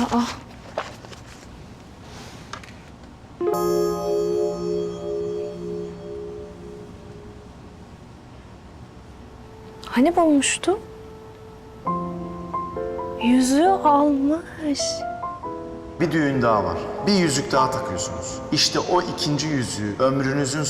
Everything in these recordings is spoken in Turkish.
Aa. Hani bulmuştu? Yüzüğü almış. Bir düğün daha var. Bir yüzük daha takıyorsunuz. İşte o ikinci yüzüğü ömrünüzün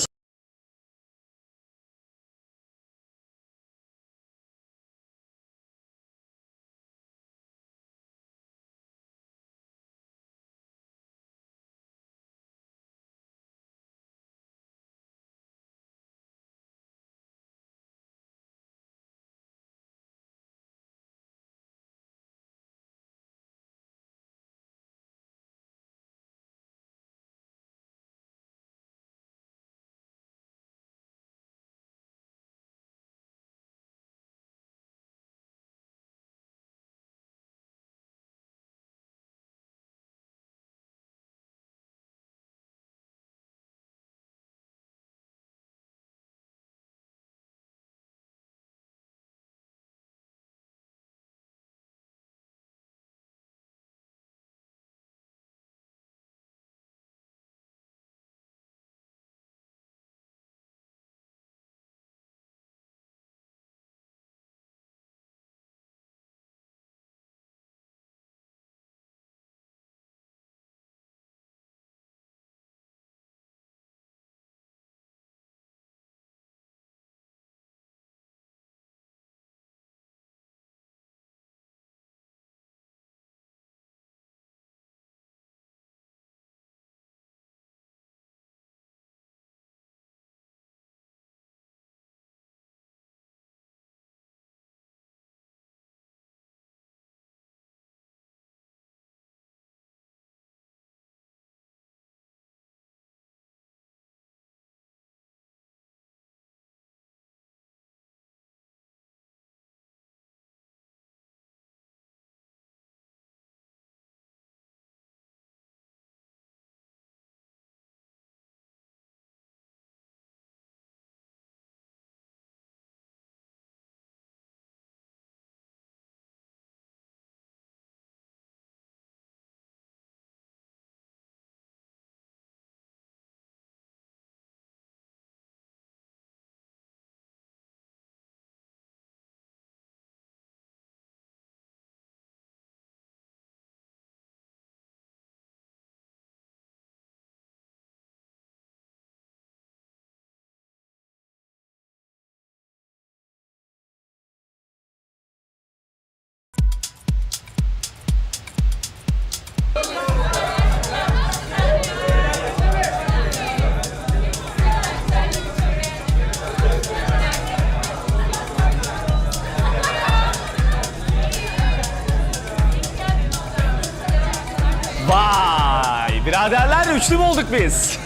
üçlü mü olduk biz?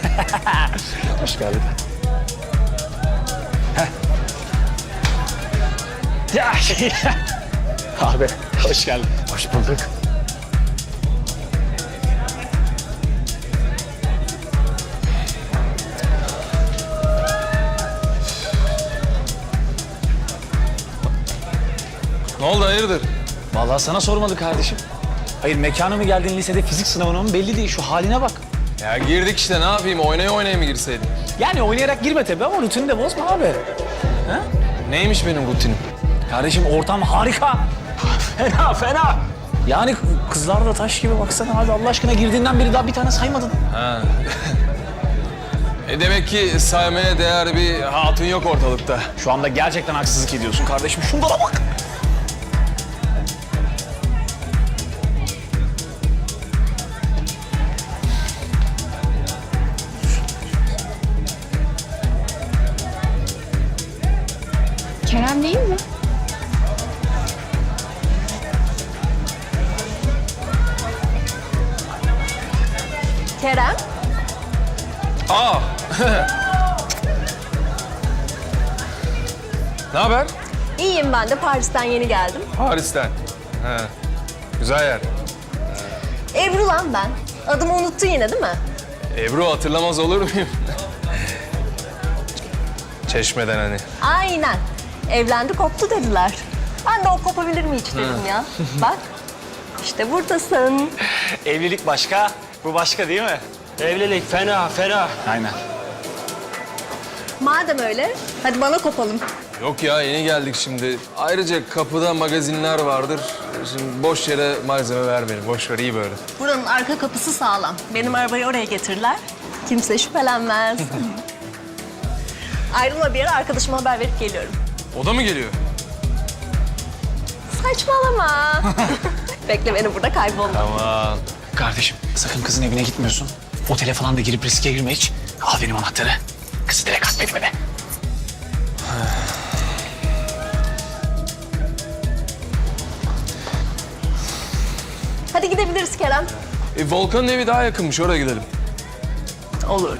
Hoş geldin. Ya. Abi hoş geldin. Hoş bulduk. Ne oldu hayırdır? Vallahi sana sormadı kardeşim. Hayır mekana mı geldin lisede fizik sınavına mı belli değil şu haline bak. Ya girdik işte ne yapayım oynaya oynaya mı girseydim? Yani oynayarak girme tabii ama rutinini de bozma abi. Neymiş benim rutinim? Kardeşim ortam harika. fena fena. Yani kızlar da taş gibi baksana abi Allah aşkına girdiğinden beri daha bir tane saymadın. Ha. e demek ki saymaya değer bir hatun yok ortalıkta. Şu anda gerçekten haksızlık ediyorsun kardeşim. Şunlara bak. Kerem değil mi? Kerem, Aa! ne haber? iyiyim ben de Paris'ten yeni geldim. Paris'ten. Ha. Güzel yer. Ebru lan ben. Adımı unuttun yine değil mi? Ebru hatırlamaz olur muyum? Çeşmeden hani. Aynen. Evlendi koptu dediler. Ben de o kopabilir mi hiç dedim ya. Bak İşte buradasın. Evlilik başka, bu başka değil mi? Evlilik fena fena. Aynen. Madem öyle, hadi bana kopalım. Yok ya yeni geldik şimdi. Ayrıca kapıda magazinler vardır. Şimdi boş yere malzeme vermeyelim. Boş ver iyi böyle. Buranın arka kapısı sağlam. Benim arabayı oraya getirirler. Kimse şüphelenmez. Ayrılma bir yere arkadaşıma haber verip geliyorum. O da mı geliyor? Saçmalama. Bekle beni burada kaybolma. Aman. Kardeşim sakın kızın evine gitmiyorsun. Otele falan da girip riske girme hiç. Al benim anahtarı. Kızı direkt kastetme be. Hadi gidebiliriz Kerem. E, Volkan'ın evi daha yakınmış. Oraya gidelim. Olur.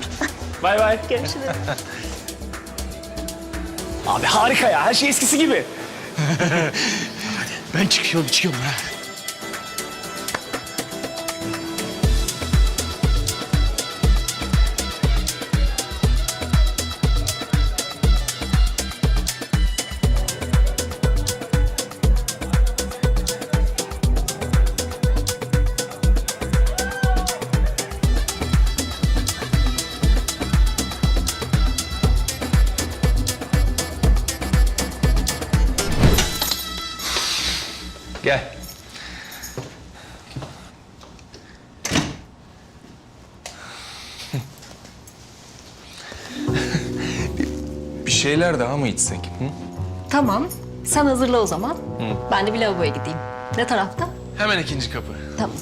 Bay bay. Görüşürüz. Abi harika ya. Her şey eskisi gibi. Ben çıkıyorum çıkıyorum ha. Gel. bir, bir şeyler daha mı içsek? Hı? Tamam. Sen hazırla o zaman. Ben de bir lavaboya gideyim. Ne tarafta? Hemen ikinci kapı. Tamam.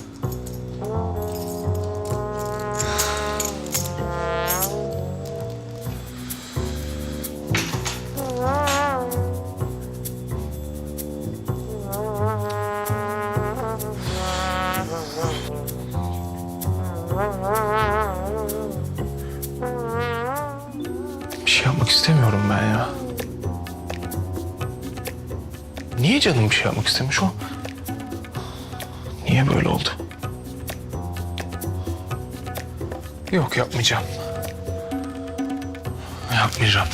Şey yapmak istemiyorum ben ya. Niye canım bir şey yapmak istemiş o? Niye böyle oldu? Yok yapmayacağım. Yapmayacağım.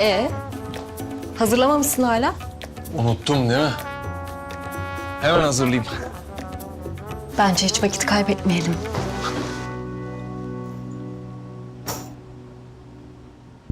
Ee, hazırlamamışsın hala. Unuttum değil mi? Hemen hazırlayayım. Bence hiç vakit kaybetmeyelim.